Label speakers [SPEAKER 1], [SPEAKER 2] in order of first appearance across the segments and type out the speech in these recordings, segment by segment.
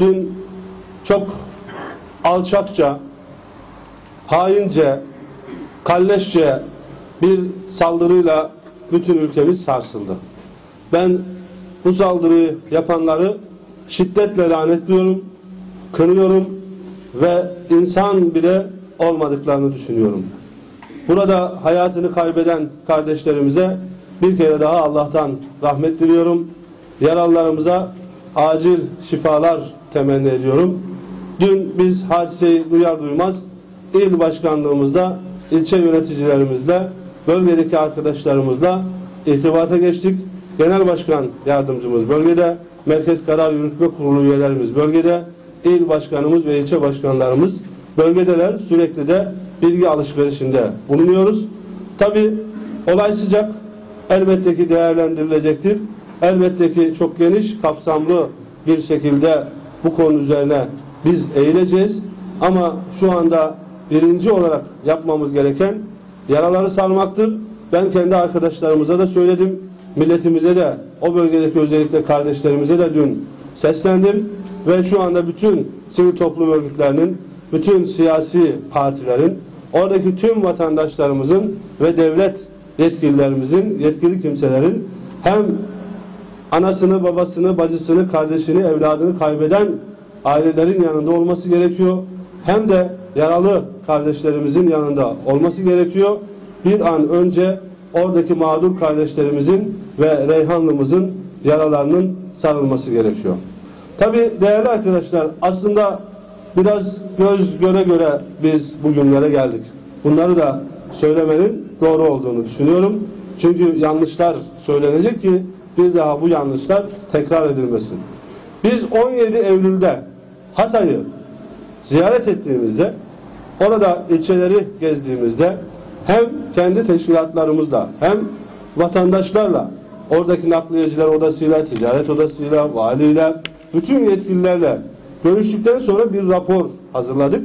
[SPEAKER 1] Dün çok alçakça, haince, kalleşçe bir saldırıyla bütün ülkemiz sarsıldı. Ben bu saldırıyı yapanları şiddetle lanetliyorum, kınıyorum ve insan bile olmadıklarını düşünüyorum. Burada hayatını kaybeden kardeşlerimize bir kere daha Allah'tan rahmet diliyorum. Yaralılarımıza acil şifalar temenni ediyorum. Dün biz hadiseyi duyar duymaz il başkanlığımızda, ilçe yöneticilerimizle, bölgedeki arkadaşlarımızla irtibata geçtik. Genel başkan yardımcımız bölgede, Merkez Karar Yürütme Kurulu üyelerimiz bölgede, il başkanımız ve ilçe başkanlarımız bölgedeler. Sürekli de bilgi alışverişinde bulunuyoruz. Tabi olay sıcak, elbette ki değerlendirilecektir. Elbette ki çok geniş, kapsamlı bir şekilde bu konu üzerine biz eğileceğiz. Ama şu anda birinci olarak yapmamız gereken yaraları sarmaktır. Ben kendi arkadaşlarımıza da söyledim. Milletimize de, o bölgedeki özellikle kardeşlerimize de dün seslendim. Ve şu anda bütün sivil toplum örgütlerinin, bütün siyasi partilerin, oradaki tüm vatandaşlarımızın ve devlet yetkililerimizin, yetkili kimselerin hem anasını, babasını, bacısını, kardeşini, evladını kaybeden ailelerin yanında olması gerekiyor. Hem de yaralı kardeşlerimizin yanında olması gerekiyor. Bir an önce oradaki mağdur kardeşlerimizin ve Reyhanlımızın yaralarının sarılması gerekiyor. Tabi değerli arkadaşlar aslında biraz göz göre göre biz bugünlere geldik. Bunları da söylemenin doğru olduğunu düşünüyorum. Çünkü yanlışlar söylenecek ki bir daha bu yanlışlar tekrar edilmesin. Biz 17 Eylül'de Hatay'ı ziyaret ettiğimizde orada ilçeleri gezdiğimizde hem kendi teşkilatlarımızla hem vatandaşlarla oradaki nakliyeciler odasıyla, ticaret odasıyla, valiyle, bütün yetkililerle görüştükten sonra bir rapor hazırladık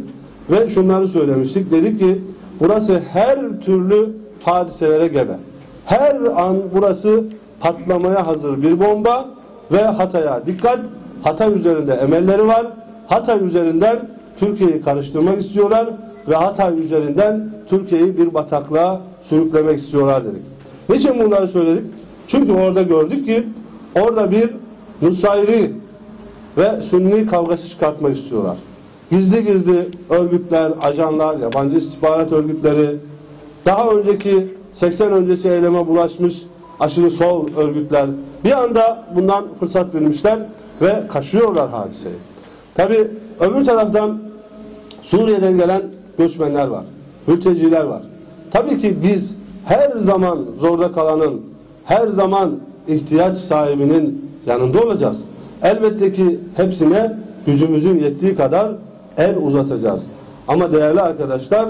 [SPEAKER 1] ve şunları söylemiştik. Dedik ki burası her türlü hadiselere gebe. Her an burası patlamaya hazır bir bomba ve Hatay'a dikkat. Hatay üzerinde emelleri var. Hatay üzerinden Türkiye'yi karıştırmak istiyorlar ve Hatay üzerinden Türkiye'yi bir bataklığa sürüklemek istiyorlar dedik. Niçin bunları söyledik? Çünkü orada gördük ki orada bir Nusayri ve Sünni kavgası çıkartmak istiyorlar. Gizli gizli örgütler, ajanlar, yabancı istihbarat örgütleri, daha önceki 80 öncesi eyleme bulaşmış aşırı sol örgütler bir anda bundan fırsat bilmişler ve kaşıyorlar hadiseyi. Tabi öbür taraftan Suriye'den gelen göçmenler var, mülteciler var. Tabii ki biz her zaman zorda kalanın, her zaman ihtiyaç sahibinin yanında olacağız. Elbette ki hepsine gücümüzün yettiği kadar el uzatacağız. Ama değerli arkadaşlar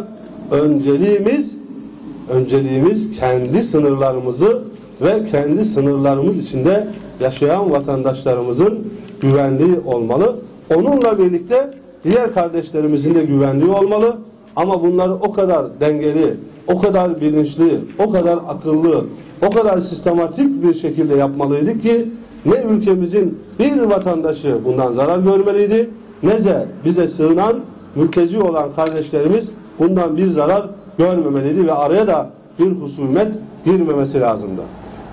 [SPEAKER 1] önceliğimiz önceliğimiz kendi sınırlarımızı ve kendi sınırlarımız içinde yaşayan vatandaşlarımızın güvenliği olmalı. Onunla birlikte diğer kardeşlerimizin de güvenliği olmalı. Ama bunları o kadar dengeli, o kadar bilinçli, o kadar akıllı, o kadar sistematik bir şekilde yapmalıydık ki ne ülkemizin bir vatandaşı bundan zarar görmeliydi ne de bize sığınan mülteci olan kardeşlerimiz bundan bir zarar görmemeliydi ve araya da bir husumet girmemesi lazımdı.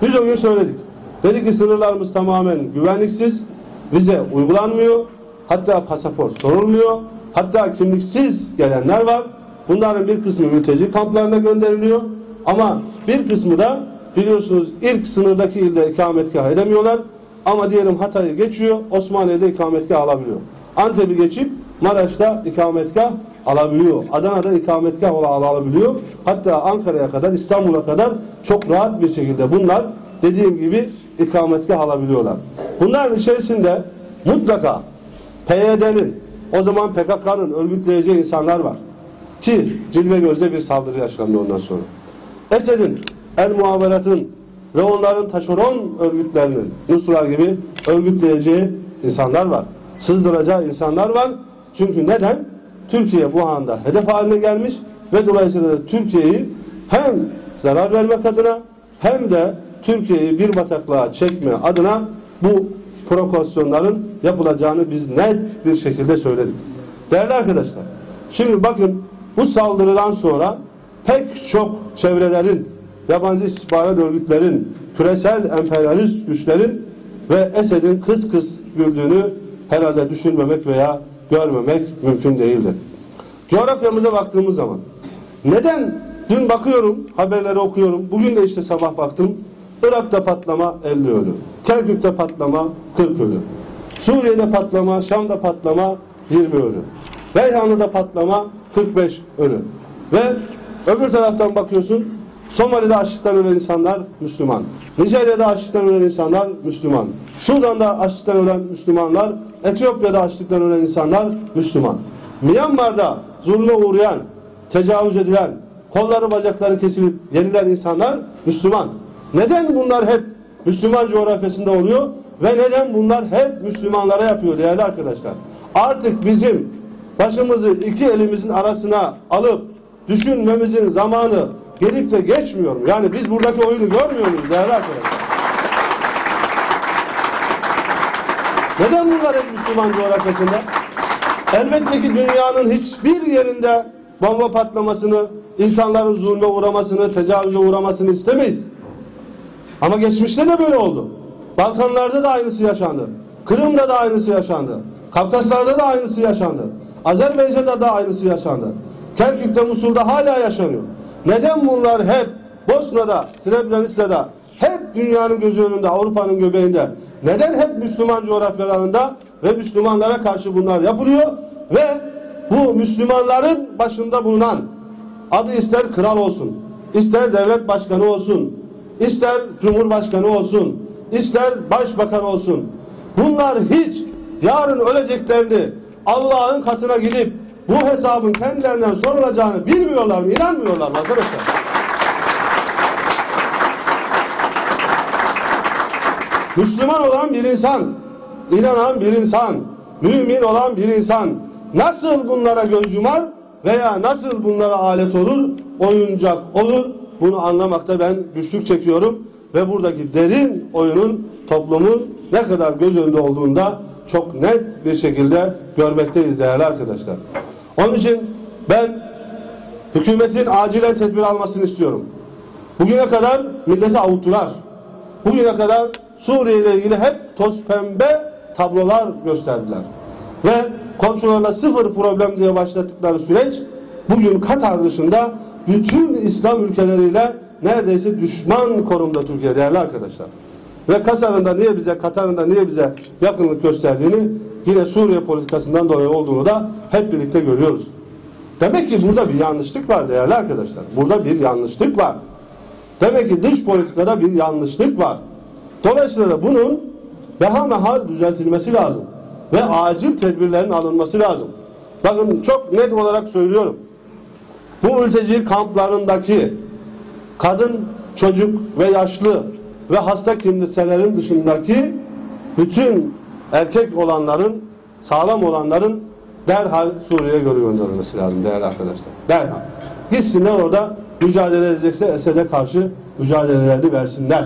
[SPEAKER 1] Biz o gün söyledik. Dedik ki sınırlarımız tamamen güvenliksiz, vize uygulanmıyor, hatta pasaport sorulmuyor, hatta kimliksiz gelenler var. Bunların bir kısmı mülteci kamplarına gönderiliyor ama bir kısmı da biliyorsunuz ilk sınırdaki ilde ikametgah edemiyorlar. Ama diyelim Hatay'ı geçiyor, Osmaniye'de ikametgah alabiliyor. Antep'i geçip Maraş'ta ikametgah alabiliyor. Adana'da ikametgah alabiliyor. Hatta Ankara'ya kadar, İstanbul'a kadar çok rahat bir şekilde bunlar dediğim gibi ikametgah alabiliyorlar. Bunların içerisinde mutlaka PYD'nin, o zaman PKK'nın örgütleyeceği insanlar var. Ki cilve gözde bir saldırı yaşandı ondan sonra. Esed'in, El Muhaberat'ın ve onların taşeron örgütlerinin Nusra gibi örgütleyeceği insanlar var. Sızdıracağı insanlar var. Çünkü neden? Türkiye bu anda hedef haline gelmiş ve dolayısıyla Türkiye'yi hem zarar vermek adına hem de Türkiye'yi bir bataklığa çekme adına bu provokasyonların yapılacağını biz net bir şekilde söyledik. Değerli arkadaşlar, şimdi bakın bu saldırıdan sonra pek çok çevrelerin, yabancı istihbarat örgütlerin, küresel emperyalist güçlerin ve Esed'in kıs kıs güldüğünü herhalde düşünmemek veya görmemek mümkün değildir. Coğrafyamıza baktığımız zaman neden dün bakıyorum haberleri okuyorum bugün de işte sabah baktım Irak'ta patlama 50 ölü Kerkük'te patlama 40 ölü Suriye'de patlama Şam'da patlama 20 ölü Reyhanlı'da patlama 45 ölü ve öbür taraftan bakıyorsun Somali'de açlıktan ölen insanlar Müslüman. Nijerya'da açlıktan ölen insanlar Müslüman. Sudan'da açlıktan ölen Müslümanlar, Etiyopya'da açlıktan ölen insanlar Müslüman. Myanmar'da zulme uğrayan, tecavüz edilen, kolları bacakları kesilip yenilen insanlar Müslüman. Neden bunlar hep Müslüman coğrafyasında oluyor ve neden bunlar hep Müslümanlara yapıyor değerli arkadaşlar? Artık bizim başımızı iki elimizin arasına alıp düşünmemizin zamanı gelip de geçmiyor mu? Yani biz buradaki oyunu görmüyor muyuz değerli arkadaşlar? Neden bunlar hep Müslüman coğrafyasında? Elbette ki dünyanın hiçbir yerinde bomba patlamasını, insanların zulme uğramasını, tecavüze uğramasını istemeyiz. Ama geçmişte de böyle oldu. Balkanlarda da aynısı yaşandı. Kırım'da da aynısı yaşandı. Kafkaslar'da da aynısı yaşandı. Azerbaycan'da da aynısı yaşandı. Kerkük'te, Musul'da hala yaşanıyor. Neden bunlar hep Bosna'da, Srebrenica'da, hep dünyanın gözü önünde, Avrupa'nın göbeğinde, neden hep Müslüman coğrafyalarında ve Müslümanlara karşı bunlar yapılıyor ve bu Müslümanların başında bulunan adı ister kral olsun, ister devlet başkanı olsun, ister cumhurbaşkanı olsun, ister başbakan olsun. Bunlar hiç yarın öleceklerini Allah'ın katına gidip bu hesabın kendilerinden sorulacağını bilmiyorlar mı? İnanmıyorlar mı arkadaşlar? Müslüman olan bir insan, inanan bir insan, mümin olan bir insan nasıl bunlara göz yumar veya nasıl bunlara alet olur, oyuncak olur bunu anlamakta ben güçlük çekiyorum ve buradaki derin oyunun toplumun ne kadar göz önünde olduğunda çok net bir şekilde görmekteyiz değerli arkadaşlar. Onun için ben hükümetin acilen tedbir almasını istiyorum. Bugüne kadar milleti avuttular. Bugüne kadar Suriye ile ilgili hep toz pembe tablolar gösterdiler. Ve komşularla sıfır problem diye başlattıkları süreç bugün Katar dışında bütün İslam ülkeleriyle neredeyse düşman konumda Türkiye değerli arkadaşlar. Ve Katar'ın da niye bize, Katar'ın da niye bize yakınlık gösterdiğini yine Suriye politikasından dolayı olduğunu da hep birlikte görüyoruz. Demek ki burada bir yanlışlık var değerli arkadaşlar. Burada bir yanlışlık var. Demek ki dış politikada bir yanlışlık var. Dolayısıyla da bunun behamehal düzeltilmesi lazım. Ve acil tedbirlerin alınması lazım. Bakın çok net olarak söylüyorum. Bu mülteci kamplarındaki kadın, çocuk ve yaşlı ve hasta kimliklerin dışındaki bütün erkek olanların, sağlam olanların derhal Suriye'ye göre gönderilmesi lazım değerli arkadaşlar. Derhal. Gitsinler orada mücadele edecekse Esed'e karşı mücadelelerini versinler.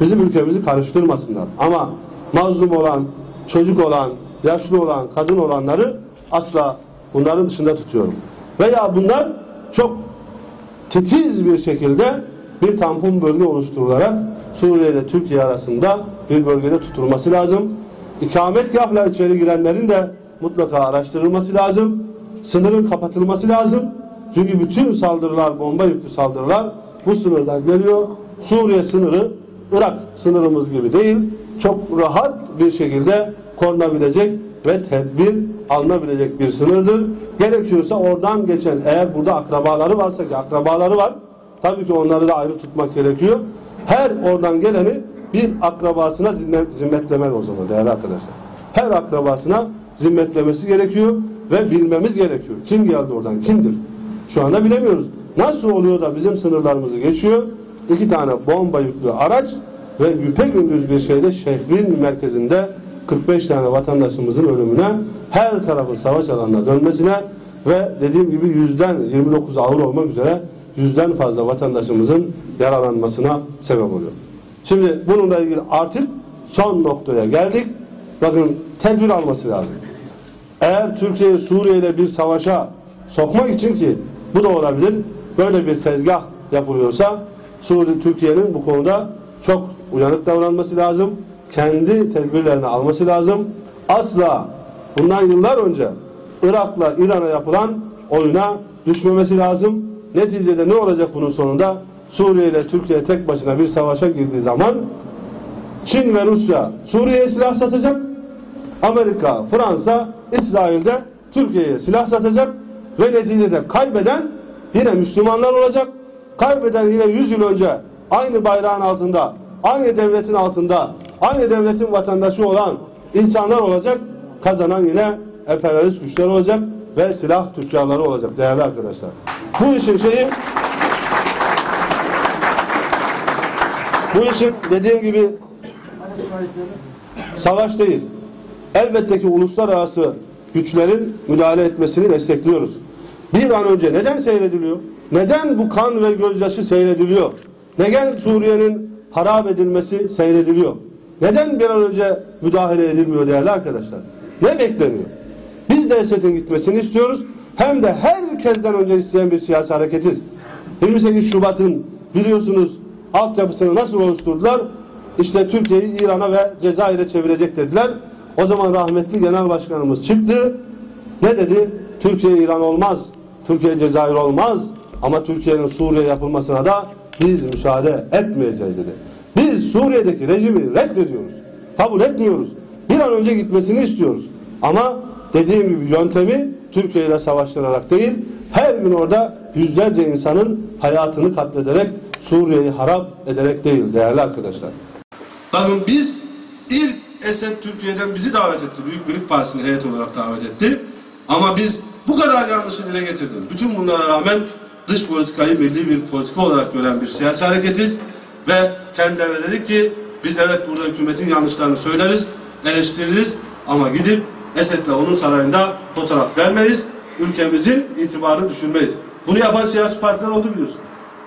[SPEAKER 1] Bizim ülkemizi karıştırmasınlar. Ama mazlum olan, çocuk olan, yaşlı olan, kadın olanları asla bunların dışında tutuyorum. Veya bunlar çok titiz bir şekilde bir tampon bölge oluşturularak Suriye ile Türkiye arasında bir bölgede tutulması lazım. İkametgahla içeri girenlerin de mutlaka araştırılması lazım. Sınırın kapatılması lazım. Çünkü bütün saldırılar, bomba yüklü saldırılar bu sınırdan geliyor. Suriye sınırı Irak sınırımız gibi değil. Çok rahat bir şekilde korunabilecek ve tedbir alınabilecek bir sınırdır. Gerekiyorsa oradan geçen eğer burada akrabaları varsa ki akrabaları var. Tabii ki onları da ayrı tutmak gerekiyor. Her oradan geleni bir akrabasına zimmetlemeli o zaman değerli arkadaşlar. Her akrabasına zimmetlemesi gerekiyor ve bilmemiz gerekiyor. Kim geldi oradan, kimdir? Şu anda bilemiyoruz. Nasıl oluyor da bizim sınırlarımızı geçiyor? İki tane bomba yüklü araç ve gündüz bir şeyde şehrin merkezinde 45 tane vatandaşımızın ölümüne, her tarafın savaş alanına dönmesine ve dediğim gibi yüzden 29 ağır olmak üzere yüzden fazla vatandaşımızın yaralanmasına sebep oluyor. Şimdi bununla ilgili artık son noktaya geldik. Bakın tedbir alması lazım. Eğer Türkiye Suriye bir savaşa sokmak için ki bu da olabilir. Böyle bir tezgah yapılıyorsa Suriye Türkiye'nin bu konuda çok uyanık davranması lazım. Kendi tedbirlerini alması lazım. Asla bundan yıllar önce Irak'la İran'a yapılan oyuna düşmemesi lazım. Neticede ne olacak bunun sonunda? Suriye ile Türkiye tek başına bir savaşa girdiği zaman Çin ve Rusya Suriye'ye silah satacak. Amerika, Fransa, İsrail'de Türkiye'ye silah satacak ve neticede kaybeden yine Müslümanlar olacak. Kaybeden yine 100 yıl önce aynı bayrağın altında, aynı devletin altında, aynı devletin vatandaşı olan insanlar olacak. Kazanan yine emperyalist güçler olacak ve silah tüccarları olacak değerli arkadaşlar. Bu işin şeyi bu işin dediğim gibi savaş değil. Elbette ki uluslararası güçlerin müdahale etmesini destekliyoruz. Bir an önce neden seyrediliyor? Neden bu kan ve gözyaşı seyrediliyor? Neden Suriye'nin harap edilmesi seyrediliyor? Neden bir an önce müdahale edilmiyor değerli arkadaşlar? Ne bekleniyor? Biz de Esed'in gitmesini istiyoruz. Hem de herkesten önce isteyen bir siyasi hareketiz. 28 Şubat'ın biliyorsunuz altyapısını nasıl oluşturdular? İşte Türkiye'yi İran'a ve Cezayir'e çevirecek dediler. O zaman rahmetli genel başkanımız çıktı. Ne dedi? Türkiye İran olmaz. Türkiye Cezayir olmaz. Ama Türkiye'nin Suriye yapılmasına da biz müsaade etmeyeceğiz dedi. Biz Suriye'deki rejimi reddediyoruz. Kabul etmiyoruz. Bir an önce gitmesini istiyoruz. Ama dediğim gibi yöntemi Türkiye ile savaştırarak değil, her gün orada yüzlerce insanın hayatını katlederek Suriye'yi harap ederek değil değerli arkadaşlar. Bakın biz ilk Esed Türkiye'den bizi davet etti. Büyük Birlik Partisi'ni heyet olarak davet etti. Ama biz bu kadar yanlışı dile getirdik. Bütün bunlara rağmen dış politikayı milli bir politika olarak gören bir siyasi hareketiz. Ve kendilerine dedik ki biz evet burada hükümetin yanlışlarını söyleriz, eleştiririz ama gidip Esed'le onun sarayında fotoğraf vermeyiz. Ülkemizin itibarını düşürmeyiz. Bunu yapan siyasi partiler oldu biliyorsun.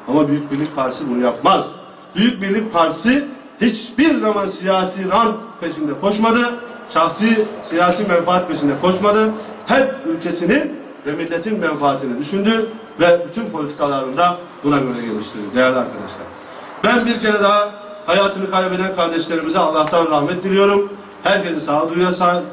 [SPEAKER 1] Ama Büyük Birlik Partisi bunu yapmaz. Büyük Birlik Partisi hiçbir zaman siyasi rant peşinde koşmadı. Şahsi siyasi menfaat peşinde koşmadı. Hep ülkesinin ve milletin menfaatini düşündü ve bütün politikalarında buna göre geliştirdi değerli arkadaşlar. Ben bir kere daha hayatını kaybeden kardeşlerimize Allah'tan rahmet diliyorum. Herkesi sağduyuya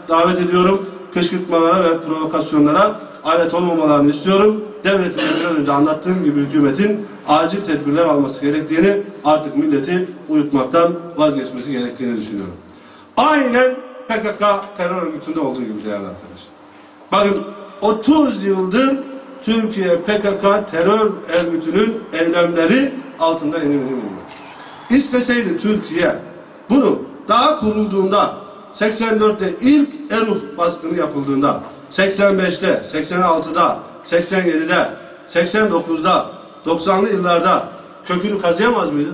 [SPEAKER 1] davet ediyorum. Kışkırtmalara ve provokasyonlara alet olmamalarını istiyorum. Devletin bir önce anlattığım gibi hükümetin acil tedbirler alması gerektiğini artık milleti uyutmaktan vazgeçmesi gerektiğini düşünüyorum. Aynen PKK terör örgütünde olduğu gibi değerli arkadaşlar. Bakın 30 yıldır Türkiye PKK terör örgütünün eylemleri altında enim İsteseydi Türkiye bunu daha kurulduğunda 84'te ilk Eruh baskını yapıldığında 85'te, 86'da, 87'de, 89'da, 90'lı yıllarda kökünü kazıyamaz mıydı?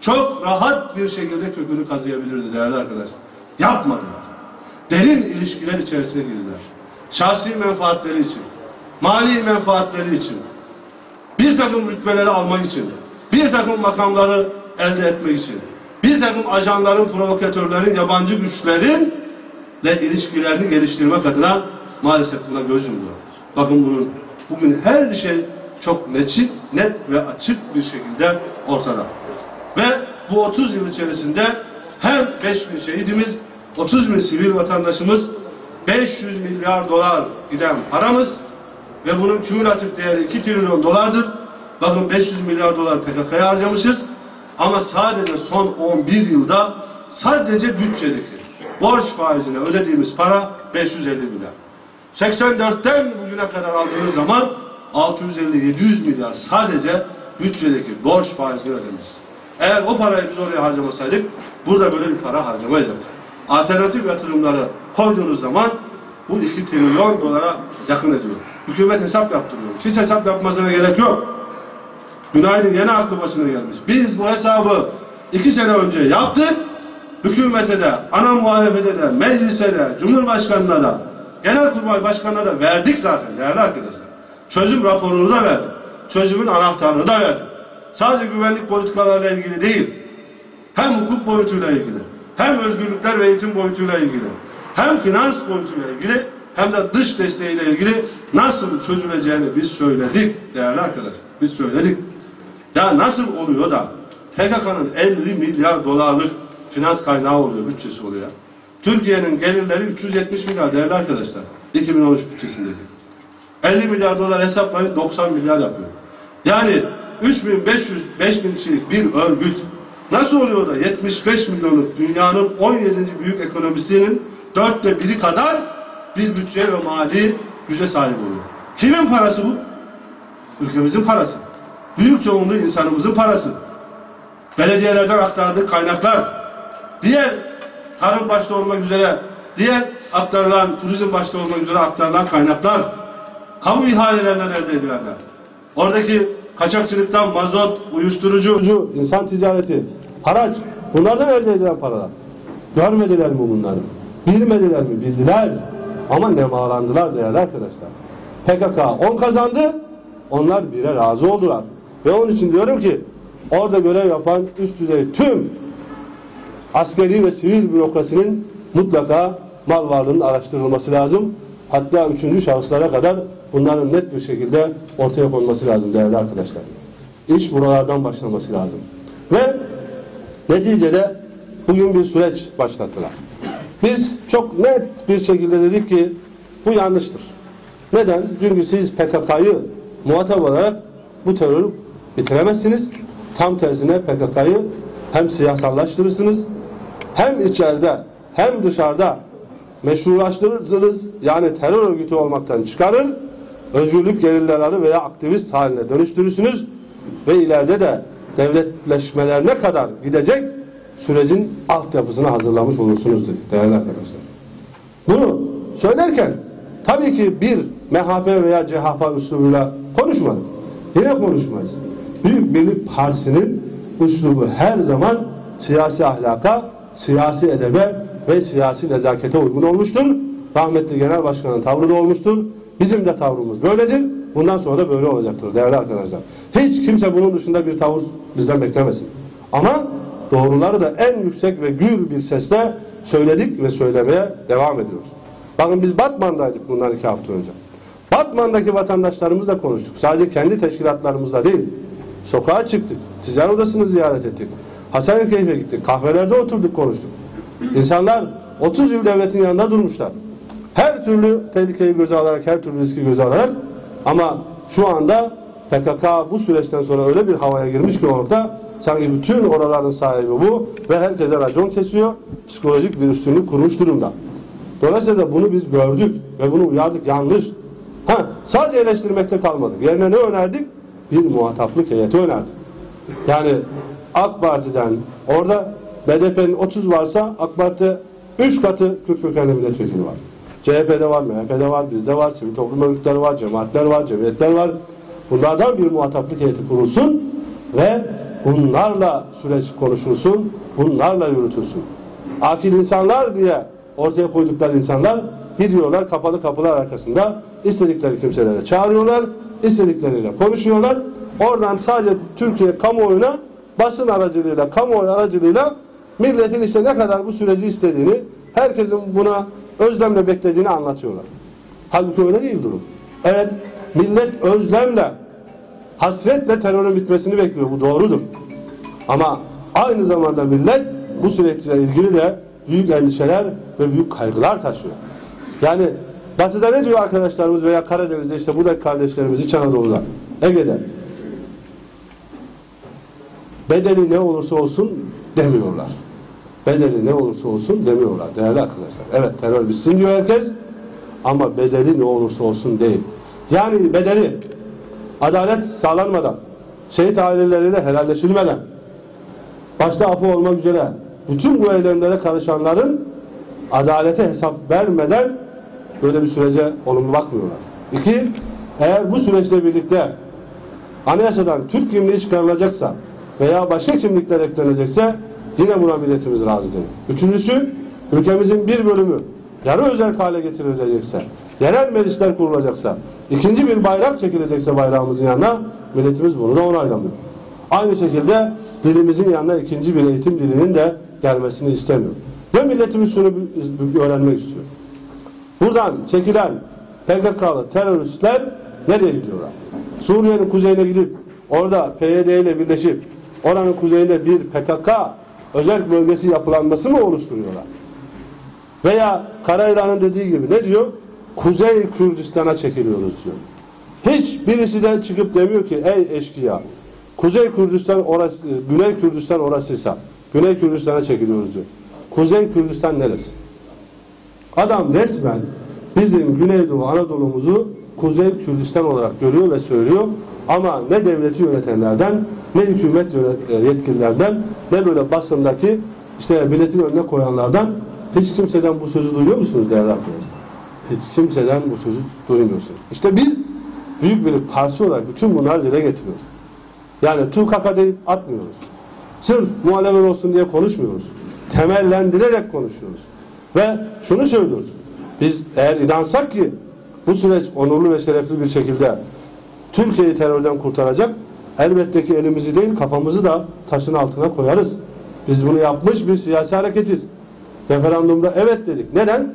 [SPEAKER 1] Çok rahat bir şekilde kökünü kazıyabilirdi değerli arkadaşlar. Yapmadılar. Derin ilişkiler içerisine girdiler. Şahsi menfaatleri için, mali menfaatleri için, bir takım rütbeleri almak için, bir takım makamları elde etmek için, bir takım ajanların, provokatörlerin, yabancı güçlerin ile ilişkilerini geliştirmek adına maalesef buna göz yumdular. Bakın bunun bugün her şey çok net, net ve açık bir şekilde ortada. Ve bu 30 yıl içerisinde hem 5 bin şehidimiz, 30 bin sivil vatandaşımız, 500 milyar dolar giden paramız ve bunun kümülatif değeri 2 trilyon dolardır. Bakın 500 milyar dolar PKK'ya harcamışız. Ama sadece son 11 yılda sadece bütçedeki borç faizine ödediğimiz para 550 milyar. 84'ten bugüne kadar aldığımız zaman 650-700 milyar sadece bütçedeki borç faizini ödemişiz. Eğer o parayı biz oraya harcamasaydık burada böyle bir para harcamayacaktık. Alternatif yatırımları koyduğunuz zaman bu 2 trilyon dolara yakın ediyor. Hükümet hesap yaptırıyor. Hiç hesap yapmasına gerek yok. Günaydın yeni aklı başına gelmiş. Biz bu hesabı iki sene önce yaptık. Hükümete de, ana muhalefete de, meclise de, cumhurbaşkanına da, genelkurmay başkanına da verdik zaten değerli arkadaşlar. Çözüm raporunu da verdik. Çözümün anahtarını da verdik. Sadece güvenlik politikalarıyla ilgili değil, hem hukuk boyutuyla ilgili, hem özgürlükler ve eğitim boyutuyla ilgili, hem finans boyutuyla ilgili hem de dış desteğiyle ilgili nasıl çözüleceğini biz söyledik değerli arkadaşlar. Biz söyledik. Ya nasıl oluyor da PKK'nın 50 milyar dolarlık finans kaynağı oluyor, bütçesi oluyor. Türkiye'nin gelirleri 370 milyar değerli arkadaşlar. 2013 bütçesindeki. 50 milyar dolar hesaplayın 90 milyar yapıyor. Yani 3500 5000 kişilik bir örgüt nasıl oluyor da 75 milyonluk dünyanın 17. büyük ekonomisinin dörtte biri kadar bir bütçe ve mali güce sahip oluyor. Kimin parası bu? Ülkemizin parası. Büyük çoğunluğu insanımızın parası. Belediyelerden aktardığı kaynaklar, diğer tarım başta olmak üzere, diğer aktarılan, turizm başta olmak üzere aktarılan kaynaklar, kamu ihalelerinden elde edilenler. Oradaki kaçakçılıktan mazot, uyuşturucu, insan ticareti, haraç, bunlardan elde edilen paralar. Görmediler mi bunları? Bilmediler mi? Bildiler. Ama nemalandılar değerli arkadaşlar. PKK 10 kazandı, onlar bire razı oldular. Ve onun için diyorum ki orada görev yapan üst düzey tüm askeri ve sivil bürokrasinin mutlaka mal varlığının araştırılması lazım. Hatta üçüncü şahıslara kadar bunların net bir şekilde ortaya konması lazım değerli arkadaşlar. İş buralardan başlaması lazım. Ve neticede bugün bir süreç başlattılar. Biz çok net bir şekilde dedik ki bu yanlıştır. Neden? Çünkü siz PKK'yı muhatap olarak bu terörü bitiremezsiniz. Tam tersine PKK'yı hem siyasallaştırırsınız hem içeride hem dışarıda meşrulaştırırsınız. Yani terör örgütü olmaktan çıkarır. Özgürlük gerillaları veya aktivist haline dönüştürürsünüz. Ve ileride de devletleşmelerine kadar gidecek sürecin altyapısını hazırlamış olursunuz dedik değerli arkadaşlar. Bunu söylerken tabii ki bir MHP veya CHP üslubuyla konuşmadık. Yine konuşmayız. Büyük Birlik Partisi'nin üslubu her zaman siyasi ahlaka, siyasi edebe ve siyasi nezakete uygun olmuştur. Rahmetli Genel Başkan'ın tavrı da olmuştur. Bizim de tavrımız böyledir. Bundan sonra da böyle olacaktır değerli arkadaşlar. Hiç kimse bunun dışında bir tavır bizden beklemesin. Ama doğruları da en yüksek ve gür bir sesle söyledik ve söylemeye devam ediyoruz. Bakın biz Batman'daydık bundan iki hafta önce. Batman'daki vatandaşlarımızla konuştuk. Sadece kendi teşkilatlarımızla değil. Sokağa çıktık. Ticaret odasını ziyaret ettik. Hasankeyf'e gittik. Kahvelerde oturduk konuştuk. İnsanlar 30 yıl devletin yanında durmuşlar. Her türlü tehlikeyi göze alarak, her türlü riski göze alarak ama şu anda PKK bu süreçten sonra öyle bir havaya girmiş ki orada sanki bütün oraların sahibi bu ve herkese racon kesiyor. Psikolojik bir üstünlük kurmuş durumda. Dolayısıyla bunu biz gördük ve bunu uyardık yanlış. Ha, sadece eleştirmekte kalmadık. Yerine ne önerdik? Bir muhataplık heyeti önerdik. Yani AK Parti'den orada BDP'nin 30 varsa AK Parti 3 katı Kürt kökenli milletvekili var. CHP'de var, MHP'de var, bizde var, sivil toplum örgütleri var, cemaatler var, cemiyetler var. Bunlardan bir muhataplık heyeti kurulsun ve bunlarla süreç konuşulsun, bunlarla yürütülsün. Akil insanlar diye ortaya koydukları insanlar gidiyorlar kapalı kapılar arkasında istedikleri kimselere çağırıyorlar, istedikleriyle konuşuyorlar. Oradan sadece Türkiye kamuoyuna basın aracılığıyla, kamuoyu aracılığıyla milletin işte ne kadar bu süreci istediğini, herkesin buna özlemle beklediğini anlatıyorlar. Halbuki öyle değil durum. Evet, millet özlemle, hasretle terörün bitmesini bekliyor. Bu doğrudur. Ama aynı zamanda millet bu süreçle ilgili de büyük endişeler ve büyük kaygılar taşıyor. Yani Batı'da ne diyor arkadaşlarımız veya Karadeniz'de işte buradaki kardeşlerimiz İç Anadolu'da, Ege'de bedeli ne olursa olsun demiyorlar. Bedeli ne olursa olsun demiyorlar değerli arkadaşlar. Evet terör bitsin diyor herkes ama bedeli ne olursa olsun değil. Yani bedeli adalet sağlanmadan, şehit aileleriyle helalleşilmeden, başta apı olmak üzere bütün bu eylemlere karışanların adalete hesap vermeden böyle bir sürece olumlu bakmıyorlar. İki, eğer bu süreçle birlikte anayasadan Türk kimliği çıkarılacaksa veya başka kimlikler eklenecekse yine buna milletimiz razı değil. Üçüncüsü, ülkemizin bir bölümü yarı özel hale getirilecekse, yerel meclisler kurulacaksa, ikinci bir bayrak çekilecekse bayrağımızın yanına milletimiz bunu da onaylamıyor. Aynı şekilde dilimizin yanına ikinci bir eğitim dilinin de gelmesini istemiyor. Ve milletimiz şunu öğrenmek istiyor. Buradan çekilen PKK'lı teröristler nereye gidiyorlar? Suriye'nin kuzeyine gidip orada PYD ile birleşip oranın kuzeyinde bir PKK özel bölgesi yapılanması mı oluşturuyorlar? Veya Karayılan'ın dediği gibi ne diyor? Kuzey Kürdistan'a çekiliyoruz diyor. Hiç birisi de çıkıp demiyor ki ey eşkıya Kuzey Kürdistan orası, Güney Kürdistan orasıysa Güney Kürdistan'a çekiliyoruz diyor. Kuzey Kürdistan neresi? Adam resmen bizim Güneydoğu Anadolu'muzu Kuzey Kürdistan olarak görüyor ve söylüyor. Ama ne devleti yönetenlerden, ne hükümet e, yetkililerden, ne böyle basındaki işte milletin önüne koyanlardan hiç kimseden bu sözü duyuyor musunuz değerli arkadaşlar? Hiç kimseden bu sözü duymuyorsunuz. İşte biz büyük bir parti olarak bütün bunları dile getiriyoruz. Yani TUKK deyip atmıyoruz. Sırf muhalefet olsun diye konuşmuyoruz. Temellendirerek konuşuyoruz. Ve şunu söylüyoruz. Biz eğer inansak ki bu süreç onurlu ve şerefli bir şekilde Türkiye'yi terörden kurtaracak, elbette ki elimizi değil kafamızı da taşın altına koyarız. Biz bunu yapmış bir siyasi hareketiz. Referandumda evet dedik. Neden?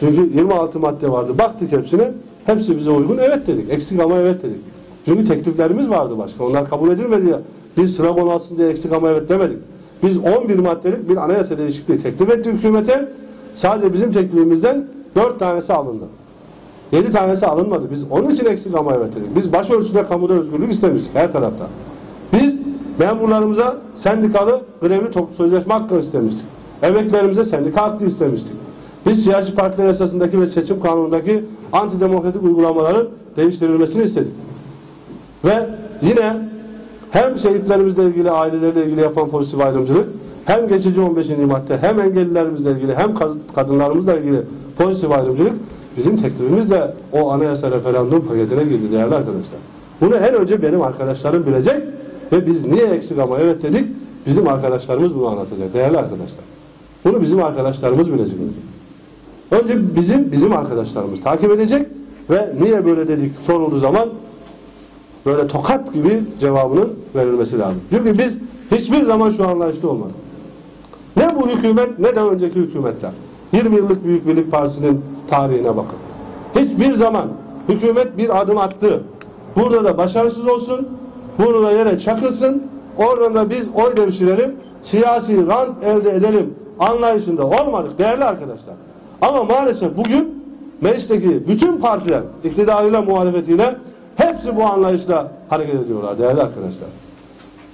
[SPEAKER 1] Çünkü 26 madde vardı. Baktık hepsine. Hepsi bize uygun. Evet dedik. Eksik ama evet dedik. Çünkü tekliflerimiz vardı başka. Onlar kabul edilmedi ya. Biz sıra alsın diye eksik ama evet demedik. Biz 11 maddelik bir anayasa değişikliği teklif ettik hükümete. Sadece bizim teklifimizden 4 tanesi alındı. 7 tanesi alınmadı. Biz onun için eksik ama evet dedik. Biz başörtüsüne kamuda özgürlük istemiştik her tarafta. Biz memurlarımıza sendikalı grevli toplu sözleşme hakkı istemiştik. Emeklerimize sendika hakkı istemiştik. Biz siyasi partiler esasındaki ve seçim kanunundaki antidemokratik uygulamaların değiştirilmesini istedik. Ve yine hem şehitlerimizle ilgili, aileleriyle ilgili yapan pozitif ayrımcılık, hem geçici 15. madde, hem engellilerimizle ilgili, hem kadınlarımızla ilgili pozitif ayrımcılık bizim teklifimizle o anayasa referandum paketine girdi değerli arkadaşlar. Bunu en önce benim arkadaşlarım bilecek ve biz niye eksik ama evet dedik, bizim arkadaşlarımız bunu anlatacak değerli arkadaşlar. Bunu bizim arkadaşlarımız bilecek önce. Önce bizim bizim arkadaşlarımız takip edecek ve niye böyle dedik sorulduğu zaman böyle tokat gibi cevabının verilmesi lazım. Çünkü biz hiçbir zaman şu anlayışta olmadık. Ne bu hükümet ne de önceki hükümetler. 20 yıllık Büyük Birlik Partisi'nin tarihine bakın. Hiçbir zaman hükümet bir adım attı. Burada da başarısız olsun, burada yere çakılsın, oradan da biz oy devşirelim, siyasi rant elde edelim anlayışında olmadık değerli arkadaşlar. Ama maalesef bugün meclisteki bütün partiler iktidarıyla muhalefetiyle hepsi bu anlayışla hareket ediyorlar değerli arkadaşlar.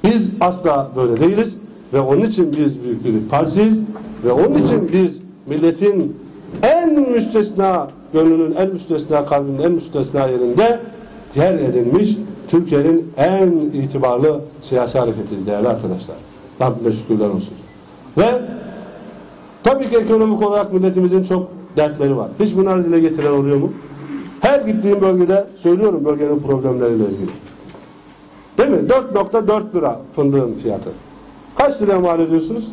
[SPEAKER 1] Biz asla böyle değiliz ve onun için biz Büyük Birlik Partisiyiz ve onun için biz milletin en müstesna gönlünün en müstesna kalbinin en müstesna yerinde yer edinmiş Türkiye'nin en itibarlı siyasi hareketiyiz değerli arkadaşlar. Rabbime şükürler olsun. Ve tabii ki ekonomik olarak milletimizin çok dertleri var. Hiç bunları dile getiren oluyor mu? Her gittiğim bölgede söylüyorum bölgenin problemleriyle ilgili. Değil mi? 4.4 lira fındığın fiyatı. Kaç liraya mal ediyorsunuz?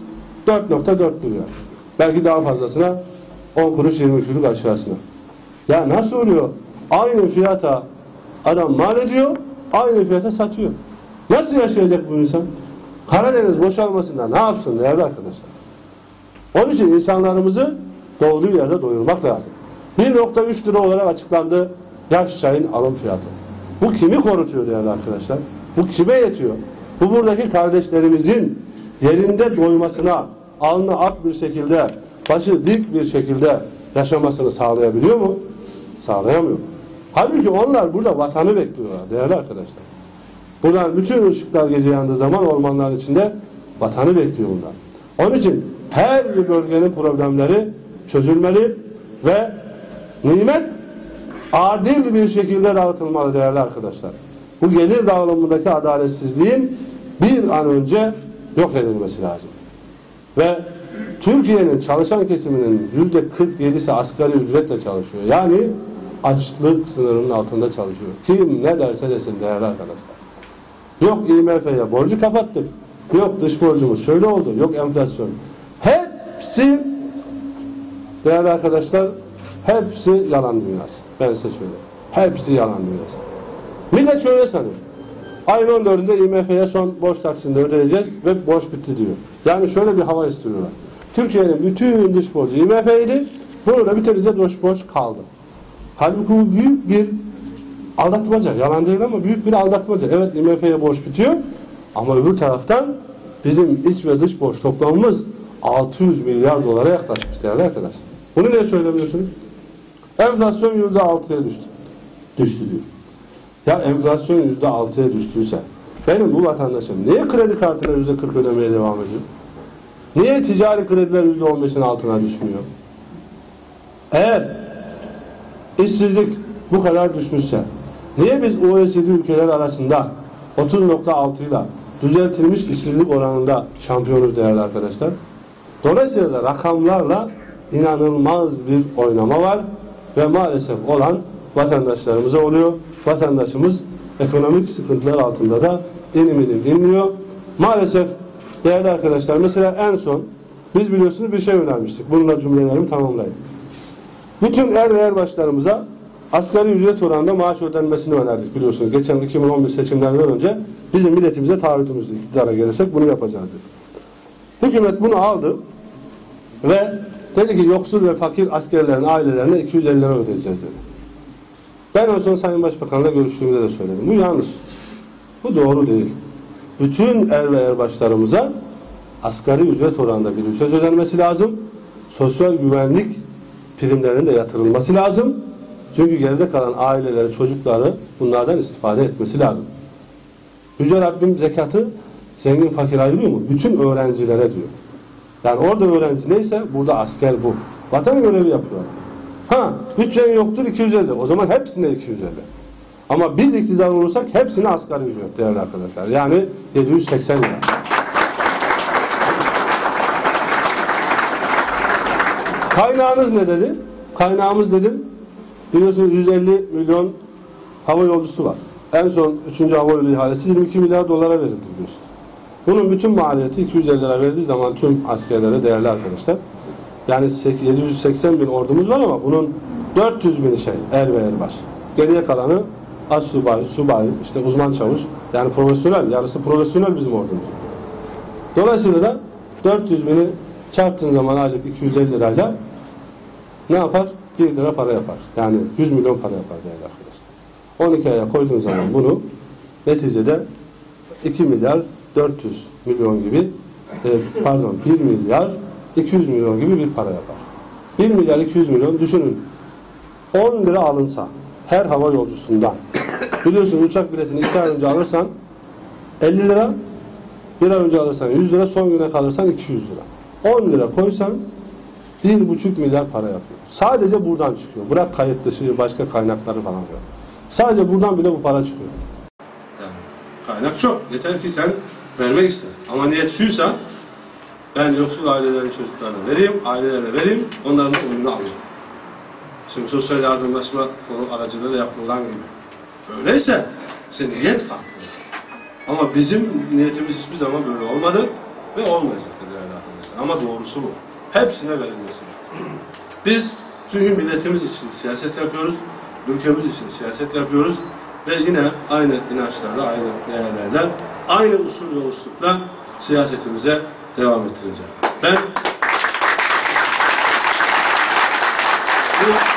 [SPEAKER 1] 4.4 lira. Belki daha fazlasına 10 kuruş 20 kuruş aşağısına. Ya nasıl oluyor? Aynı fiyata adam mal ediyor, aynı fiyata satıyor. Nasıl yaşayacak bu insan? Karadeniz boşalmasında ne yapsın değerli arkadaşlar? Onun için insanlarımızı doğduğu yerde doyurmak lazım. 1.3 lira olarak açıklandı yaş çayın alım fiyatı. Bu kimi korutuyor değerli arkadaşlar? Bu kime yetiyor? Bu buradaki kardeşlerimizin yerinde doymasına, alnı ak bir şekilde, başı dik bir şekilde yaşamasını sağlayabiliyor mu? Sağlayamıyor. Halbuki onlar burada vatanı bekliyorlar değerli arkadaşlar. Buradan bütün ışıklar gece yandığı zaman ormanlar içinde vatanı bekliyor bunlar. Onun için her bir bölgenin problemleri çözülmeli ve nimet adil bir şekilde dağıtılmalı değerli arkadaşlar. Bu gelir dağılımındaki adaletsizliğin bir an önce yok edilmesi lazım. Ve Türkiye'nin çalışan kesiminin yüzde 47'si asgari ücretle çalışıyor. Yani açlık sınırının altında çalışıyor. Kim ne derse desin değerli arkadaşlar. Yok IMF'ye borcu kapattık. Yok dış borcumuz şöyle oldu. Yok enflasyon. Hepsi değerli arkadaşlar hepsi yalan dünyası. Ben size söyleyeyim. Hepsi yalan dünyası. Millet şöyle sanıyor. Ayın 14'ünde IMF'ye son borç taksinde ödeyeceğiz ve borç bitti diyor. Yani şöyle bir hava istiyorlar. Türkiye'nin bütün dış borcu IMF'ydi. Bunu da bitirince dış borç kaldı. Halbuki bu büyük bir aldatmaca. Yalan değil ama büyük bir aldatmaca. Evet IMF'ye borç bitiyor. Ama öbür taraftan bizim iç ve dış borç toplamımız 600 milyar dolara yaklaşmış değerli arkadaşlar. Bunu niye söylemiyorsunuz? Enflasyon %6'ya düştü. Düştü diyor. Ya enflasyon %6'ya düştüyse benim bu vatandaşım niye kredi kartına %40 ödemeye devam ediyor? Niye ticari krediler %15'in altına düşmüyor? Eğer işsizlik bu kadar düşmüşse niye biz OECD ülkeler arasında 30.6 ile düzeltilmiş işsizlik oranında şampiyonuz değerli arkadaşlar? Dolayısıyla rakamlarla inanılmaz bir oynama var ve maalesef olan vatandaşlarımıza oluyor. Vatandaşımız ekonomik sıkıntılar altında da inim inim dinliyor. Maalesef değerli arkadaşlar mesela en son biz biliyorsunuz bir şey önermiştik. Bununla cümlelerimi tamamlayayım. Bütün er ve erbaşlarımıza asgari ücret oranında maaş ödenmesini önerdik biliyorsunuz. Geçen 2011 seçimlerinden önce bizim milletimize taahhütümüzdü. İktidara gelirsek bunu yapacağız dedi. Hükümet bunu aldı ve dedi ki yoksul ve fakir askerlerin ailelerine 250 lira ödeyeceğiz dedi. Ben en son Sayın Başbakan'la görüştüğümde de söyledim. Bu yanlış. Bu doğru değil. Bütün er ve erbaşlarımıza asgari ücret oranında bir ücret ödenmesi lazım. Sosyal güvenlik primlerinin de yatırılması lazım. Çünkü geride kalan aileleri, çocukları bunlardan istifade etmesi lazım. Yüce Rabbim zekatı zengin fakir ayırıyor mu? Bütün öğrencilere diyor. Yani orada öğrenci neyse burada asker bu. Vatan görevi yapıyor. Ha bütçen yoktur 250. O zaman hepsine 250. Ama biz iktidar olursak hepsine asgari ücret değerli arkadaşlar. Yani 780 lira. Kaynağınız ne dedi? Kaynağımız dedim. Biliyorsunuz 150 milyon hava yolcusu var. En son 3. hava yolu ihalesi 22 milyar dolara verildi biliyorsunuz. Bunun bütün maliyeti 250 lira verdiği zaman tüm askerlere değerli arkadaşlar. Yani 780 bin ordumuz var ama bunun 400 bin şey er ve erbaş. Geriye kalanı az subay, subay, işte uzman çavuş. Yani profesyonel, yarısı profesyonel bizim ordumuz. Dolayısıyla da 400 bini çarptığın zaman aylık 250 lirayla ne yapar? 1 lira para yapar. Yani 100 milyon para yapar değerli arkadaşlar. 12 aya koyduğun zaman bunu neticede 2 milyar 400 milyon gibi e, pardon 1 milyar 200 milyon gibi bir para yapar. 1 milyar 200 milyon düşünün 10 lira alınsa her hava yolcusundan biliyorsun uçak biletini 2 ay önce alırsan 50 lira bir ay önce alırsan 100 lira son güne kalırsan 200 lira 10 lira koysan 1,5 milyar para yapıyor. Sadece buradan çıkıyor. Bırak kayıt dışı başka kaynakları falan yok. Sadece buradan bile bu para çıkıyor. Yani kaynak çok. Yeter ki sen vermek iste. Ama niyet şuysa ben yoksul ailelerin çocuklarına vereyim, ailelerine vereyim, onların da oyunu alayım. Şimdi sosyal yardımlaşma konu aracılığıyla yapılan gibi. Öyleyse işte niyet farklı. Ama bizim niyetimiz hiçbir zaman böyle olmadı ve olmayacaktır değerli arkadaşlar. Ama doğrusu bu. Hepsine verilmesi. Biz çünkü milletimiz için siyaset yapıyoruz, ülkemiz için siyaset yapıyoruz ve yine aynı inançlarla, aynı değerlerle, aynı usul ve uslupla siyasetimize devam ettireceğim. Ben bu